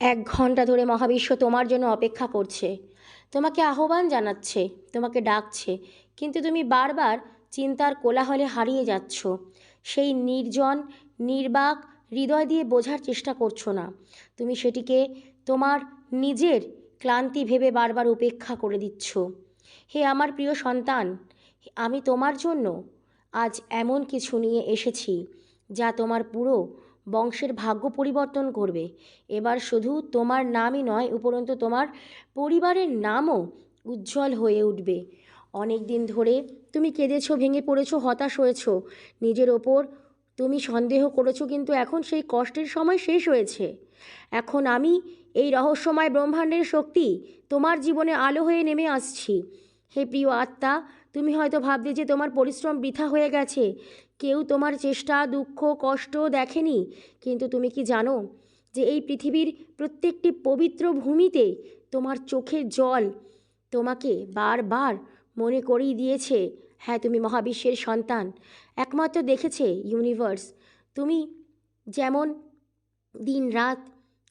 এক ঘণ্টা ধরে মহাবিশ্ব তোমার জন্য অপেক্ষা করছে। তোমাকে আহ্বান জানাচ্ছে, তোমাকে ডাকছে, কিন্তু তুমি বারবার চিন্তার কোলাহলে হারিয়ে যাচ্ছ। সেই নির্জন, নির্বাক হৃদয় দিয়ে বোঝার চেষ্টা করছ না। তুমি সেটিকে তোমার নিজের ক্লান্তি ভেবে বারবার উপেক্ষা করে দিচ্ছ। হে আমার প্রিয় সন্তান, আমি তোমার জন্য আজ এমন কিছু নিয়ে এসেছি, যা তোমার পুরো বংশের ভাগ্য পরিবর্তন করবে। এবার শুধু তোমার নামই নয়, উপরন্তু তোমার পরিবারের নামও উজ্জ্বল হয়ে উঠবে। অনেক দিন ধরে তুমি কেঁদেছো, ভেঙে পড়েছো, হতাশ হয়েছো। নিজের ওপর তুমি সন্দেহ করেছ, কিন্তু এখন সেই কষ্টের সময় শেষ হয়েছে। এখন আমি এই রহস্যময় ব্রহ্মাণ্ডের শক্তি তোমার জীবনে আলো হয়ে নেমে আসছি। হে প্রিয় আত্মা, তুমি হয়তো ভাবলে যে তোমার পরিশ্রম বৃথা হয়ে গেছে। কেউ তোমার চেষ্টা, দুঃখ, কষ্ট দেখেনি। কিন্তু তুমি কি জানো যে এই পৃথিবীর প্রত্যেকটি পবিত্র ভূমিতে তোমার চোখের জল তোমাকে বারবার মনে করিয়ে দিয়েছে? হ্যাঁ তুমি মহাবিশ্বের সন্তান। একমাত্র দেখেছে ইউনিভার্স তুমি যেমন দিন রাত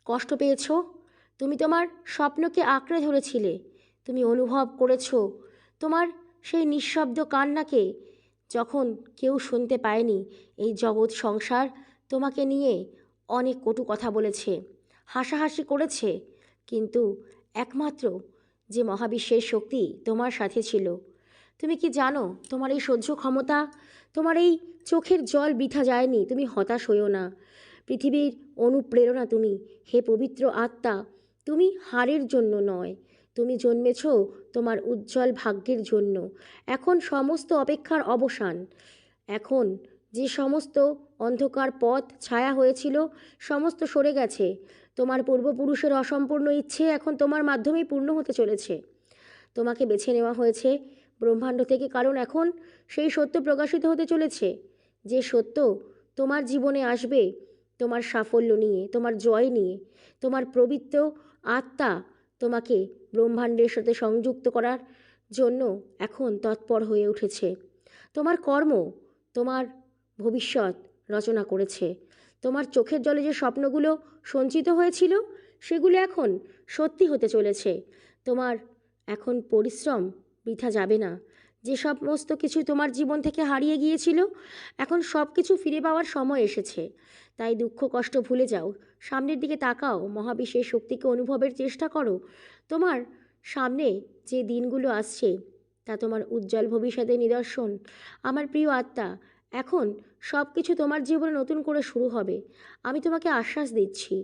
কষ্ট পেয়েছ, তুমি তোমার স্বপ্নকে আঁকড়ে ধরেছিলে। তুমি অনুভব করেছ তোমার সেই নিঃশব্দ কান্নাকে যখন কেউ শুনতে পায়নি, এই জগৎ সংসার তোমাকে নিয়ে অনেক কটু কথা বলেছে, হাসাহাসি করেছে, কিন্তু একমাত্র যে মহাবিশ্বের শক্তি তোমার সাথে ছিল। তুমি কি জানো, তোমার এই সহ্য ক্ষমতা, তোমার এই চোখের জল বৃথা যায়নি, তুমি হতাশ হইও না। পৃথিবীর অনুপ্রেরণা তুমি, হে পবিত্র আত্মা, তুমি হারের জন্য নয় তুমি জন্মেছ তোমার উজ্জ্বল ভাগ্যের জন্য। এখন সমস্ত অপেক্ষার অবসান। এখন যে সমস্ত অন্ধকার পথ ছায়া হয়েছিল, সমস্ত সরে গেছে। তোমার পূর্বপুরুষের অসম্পূর্ণ ইচ্ছে এখন তোমার মাধ্যমেই পূর্ণ হতে চলেছে। তোমাকে বেছে নেওয়া হয়েছে ব্রহ্মাণ্ড থেকে, কারণ এখন সেই সত্য প্রকাশিত হতে চলেছে। যে সত্য তোমার জীবনে আসবে, তোমার সাফল্য নিয়ে, তোমার জয় নিয়ে, তোমার পবিত্র আত্মা তোমাকে ব্রহ্মাণ্ডের সাথে সংযুক্ত করার জন্য এখন তৎপর হয়ে উঠেছে। তোমার কর্ম তোমার ভবিষ্যৎ রচনা করেছে। তোমার চোখের জলে যে স্বপ্নগুলো সঞ্চিত হয়েছিল, সেগুলো এখন সত্যি হতে চলেছে। তোমার এখন পরিশ্রম বৃথা যাবে না। যে সমস্ত কিছু তোমার জীবন থেকে হারিয়ে গিয়েছিল, এখন সব কিছু ফিরে পাওয়ার সময় এসেছে। তাই দুঃখ কষ্ট ভুলে যাও। সামনের দিকে তাকাও, মহাবিশ্বের শক্তিকে অনুভবের চেষ্টা করো। তোমার সামনে যে দিনগুলো আসছে, তা তোমার উজ্জ্বল ভবিষ্যতের নিদর্শন। আমার প্রিয় আত্মা, এখন সব কিছু তোমার জীবনে নতুন করে শুরু হবে। আমি তোমাকে আশ্বাস দিচ্ছি।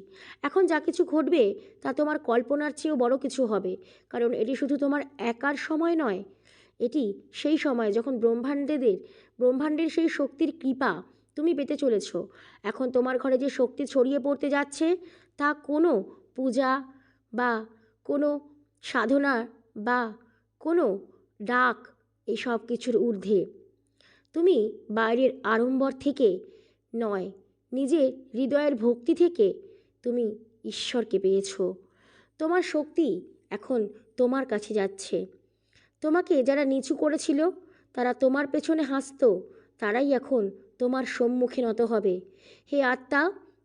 এখন যা কিছু ঘটবে, তা তোমার কল্পনার চেয়েও বড় কিছু হবে। কারণ এটি শুধু তোমার একার সময় নয় এটি সেই সময় যখন ব্রহ্মাণ্ডেদের, ব্রহ্মাণ্ডের সেই শক্তির কৃপা তুমি পেতে চলেছ। এখন তোমার ঘরে যে শক্তি ছড়িয়ে পড়তে যাচ্ছে, তা কোনো পূজা বা কোনো সাধনা বা কোনো ডাক এসব কিছুর ঊর্ধ্বে। তুমি বাইরের আড়ম্বর থেকে নয়, নিজের হৃদয়ের ভক্তি থেকে তুমি ঈশ্বরকে পেয়েছ। তোমার শক্তি এখন তোমার কাছে যাচ্ছে। তোমাকে যারা নিচু করেছিল, তারা তোমার পেছনে হাসত, তারাই এখন তোমার সম্মুখে নত হবে। হে আত্মা,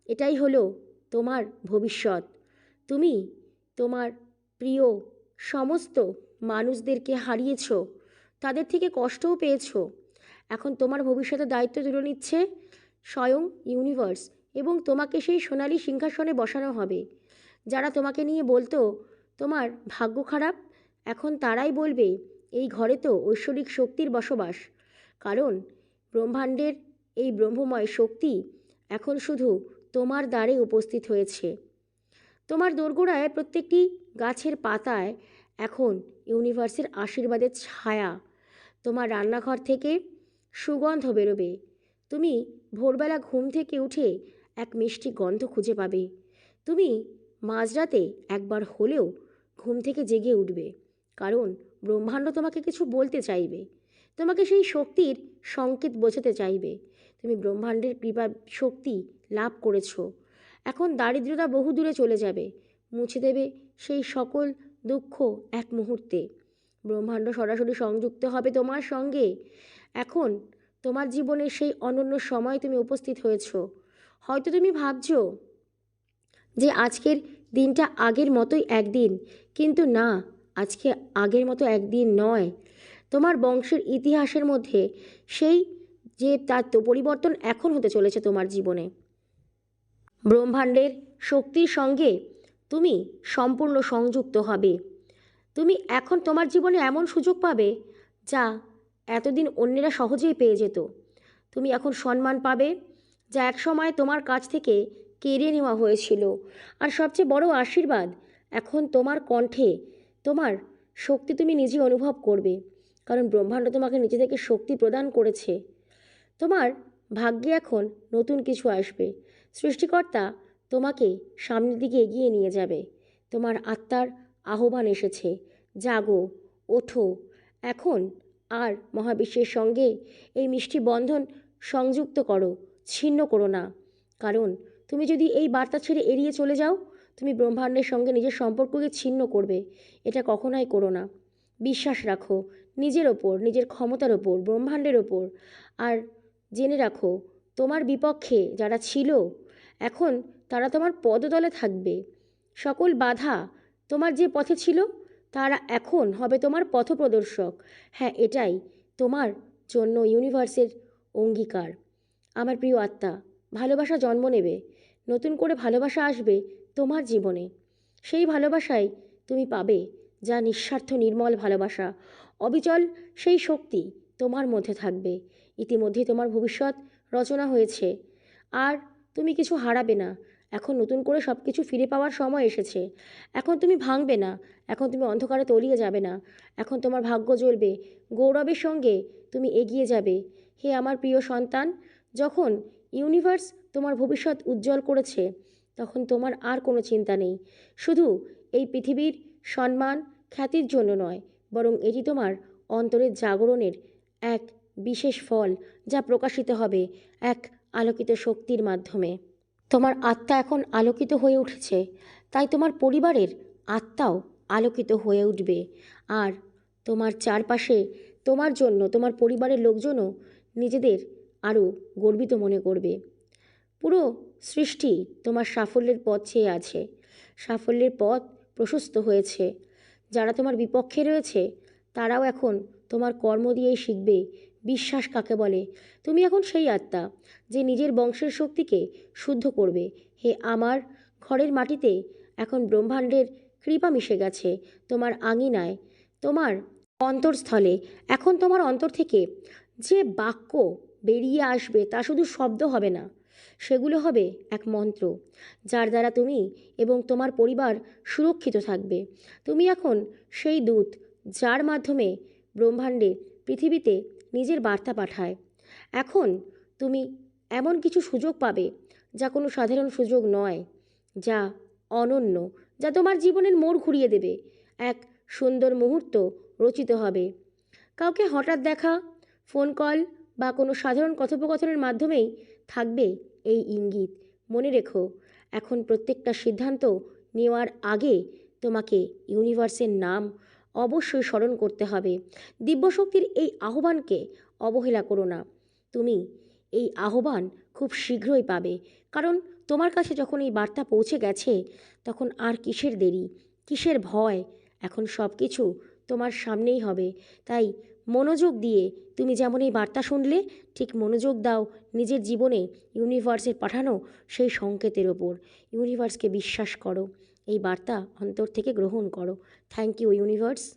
এটাই হলো তোমার ভবিষ্যৎ। তুমি তোমার প্রিয় সমস্ত মানুষদেরকে হারিয়েছ, তাদের থেকে কষ্টও পেয়েছ। এখন তোমার ভবিষ্যতের দায়িত্ব তুলে নিচ্ছে স্বয়ং ইউনিভার্স এবং তোমাকে সেই সোনালি সিংহাসনে বসানো হবে, যারা তোমাকে নিয়ে বলতো, তোমার ভাগ্য খারাপ এখন তারাই বলবে, এই ঘরে তো ঐশ্বরিক শক্তির বসবাস। কারণ ব্রহ্মাণ্ডের এই ব্রহ্মময় শক্তি এখন শুধু তোমার দ্বারে উপস্থিত হয়েছে। তোমার দোরগোড়ায় প্রত্যেকটি গাছের পাতায় এখন ইউনিভার্সের আশীর্বাদের ছায়া। তোমার রান্নাঘর থেকে সুগন্ধ বেরোবে। তুমি ভোরবেলা ঘুম থেকে উঠে এক মিষ্টি গন্ধ খুঁজে পাবে। তুমি মাঝরাতে একবার হলেও ঘুম থেকে জেগে উঠবে। কারণ ব্রহ্মাণ্ড তোমাকে কিছু বলতে চাইবে। তোমাকে সেই শক্তির সংকেত বোঝাতে চাইবে। তুমি ব্রহ্মাণ্ডের কৃপা শক্তি লাভ করেছ। এখন দারিদ্রতা বহু দূরে চলে যাবে। মুছে দেবে সেই সকল দুঃখ এক মুহূর্তে। ব্রহ্মাণ্ড সরাসরি সংযুক্ত হবে তোমার সঙ্গে। এখন তোমার জীবনের সেই অনন্য সময় তুমি উপস্থিত হয়েছ। হয়তো তুমি ভাবছ যে আজকের দিনটা আগের মতোই একদিন, কিন্তু না। আজকে আগের মতো একদিন নয়। তোমার বংশের ইতিহাসের মধ্যে সেই যে তার পরিবর্তন এখন হতে চলেছে তোমার জীবনে। ব্রহ্মাণ্ডের শক্তির সঙ্গে তুমি সম্পূর্ণ সংযুক্ত হবে। তুমি এখন তোমার জীবনে এমন সুযোগ পাবে যা এতদিন অন্যেরা সহজেই পেয়ে যেত। তুমি এখন সম্মান পাবে যা একসময় তোমার কাছ থেকে কেড়ে নেওয়া হয়েছিল। আর সবচেয়ে বড় আশীর্বাদ এখন তোমার কণ্ঠে তোমার শক্তি তুমি নিজে অনুভব করবে, কারণ ব্রহ্মাণ্ড তোমাকে নিজে থেকে শক্তি প্রদান করেছে। তোমার ভাগ্যে এখন নতুন কিছু আসবে। সৃষ্টিকর্তা তোমাকে সামনের দিকে এগিয়ে নিয়ে যাবে। তোমার আত্মার আহ্বান এসেছে। জাগো, ওঠো। এখন আর মহাবিশ্বের সঙ্গে এই মিষ্টি বন্ধন সংযুক্ত করো, ছিন্ন করো না। কারণ তুমি যদি এই বার্তা ছেড়ে এড়িয়ে চলে যাও তুমি ব্রহ্মাণ্ডের সঙ্গে নিজের সম্পর্ককে ছিন্ন করবে। এটা কখনোই করো না। বিশ্বাস রাখো, নিজের ওপর, নিজের ক্ষমতার ওপর, ব্রহ্মাণ্ডের ওপর। আর জেনে রাখো, তোমার বিপক্ষে যারা ছিল, এখন তারা তোমার পদতলে থাকবে। সকল বাধা তোমার যে পথে ছিল, তারা এখন হবে তোমার পথপ্রদর্শক। হ্যাঁ এটাই তোমার জন্য ইউনিভার্সের অঙ্গীকার। আমার প্রিয় আত্মা, ভালোবাসা জন্ম নেবে। নতুন করে ভালোবাসা আসবে তোমার জীবনে। সেই ভালোবাসাই তুমি পাবে, যা নিঃস্বার্থ, নির্মল ভালোবাসা। অবিচল সেই শক্তি তোমার মধ্যে থাকবে। ইতিমধ্যে তোমার ভবিষ্যৎ রচনা হয়েছে। আর তুমি কিছু হারাবে না। এখন নতুন করে সব কিছু ফিরে পাওয়ার সময় এসেছে। এখন তুমি ভাঙবে না। এখন তুমি অন্ধকারে তলিয়ে যাবে না। এখন তোমার ভাগ্য জ্বলবে। গৌরবের সঙ্গে তুমি এগিয়ে যাবে। হে আমার প্রিয় সন্তান, যখন ইউনিভার্স তোমার ভবিষ্যৎ উজ্জ্বল করেছে তখন তোমার আর কোনো চিন্তা নেই। শুধু এই পৃথিবীর সম্মান খ্যাতির জন্য নয়, বরং এটি তোমার অন্তরের জাগরণের এক বিশেষ ফল যা প্রকাশিত হবে এক আলোকিত শক্তির মাধ্যমে। তোমার আত্মা এখন আলোকিত হয়ে উঠেছে, তাই তোমার পরিবারের আত্মাও আলোকিত হয়ে উঠবে। আর তোমার চারপাশে তোমার জন্য, তোমার পরিবারের লোকজনও নিজেদের আরও গর্বিত মনে করবে। পুরো সৃষ্টি তোমার সাফল্যের পথ চেয়ে আছে। সাফল্যের পথ প্রশস্ত হয়েছে। যারা তোমার বিপক্ষে রয়েছে, তারাও এখন তোমার কর্ম দিয়েই শিখবে। বিশ্বাস কাকে বলে? তুমি এখন সেই আত্মা যে নিজের বংশের শক্তিকে শুদ্ধ করবে। হে আমার ঘরের মাটিতে এখন ব্রহ্মাণ্ডের কৃপা মিশে গেছে তোমার আঙিনায়। তোমার অন্তরস্থলে এখন তোমার অন্তর থেকে যে বাক্য বেরিয়ে আসবে তা শুধু শব্দ হবে না। সেগুলো হবে এক মন্ত্র, যার দ্বারা তুমি এবং তোমার পরিবার সুরক্ষিত থাকবে। তুমি এখন সেই দূত যার মাধ্যমে ব্রহ্মাণ্ডে, পৃথিবীতে নিজের বার্তা পাঠায়। এখন তুমি এমন কিছু সুযোগ পাবে, যা কোনো সাধারণ সুযোগ নয়, যা অনন্য, যা তোমার জীবনের মোড় ঘুরিয়ে দেবে। এক সুন্দর মুহূর্ত রচিত হবে। কাউকে হঠাৎ দেখা ফোন কল বা কোনো সাধারণ কথোপকথনের মাধ্যমেই থাকবে এই ইঙ্গিত। মনে রেখো, এখন প্রত্যেকটা সিদ্ধান্ত নেওয়ার আগে তোমাকে ইউনিভার্সের নাম অবশ্যই স্মরণ করতে হবে। দিব্যশক্তির এই আহ্বানকে অবহেলা করো না। তুমি এই আহ্বান খুব শীঘ্রই পাবে। কারণ তোমার কাছে যখন এই বার্তা পৌঁছে গেছে, তখন আর কিসের দেরি? কিসের ভয়? এখন সব কিছু তোমার সামনেই হবে। তাই মনোযোগ দিয়ে। তুমি যেমন এই বার্তা শুনলে, ঠিক মনোযোগ দাও নিজের জীবনে ইউনিভার্সের পাঠানো সেই সংকেতের ওপর। ইউনিভার্সকে বিশ্বাস করো, এই বার্তা অন্তর থেকে গ্রহণ করো। Thank you universe.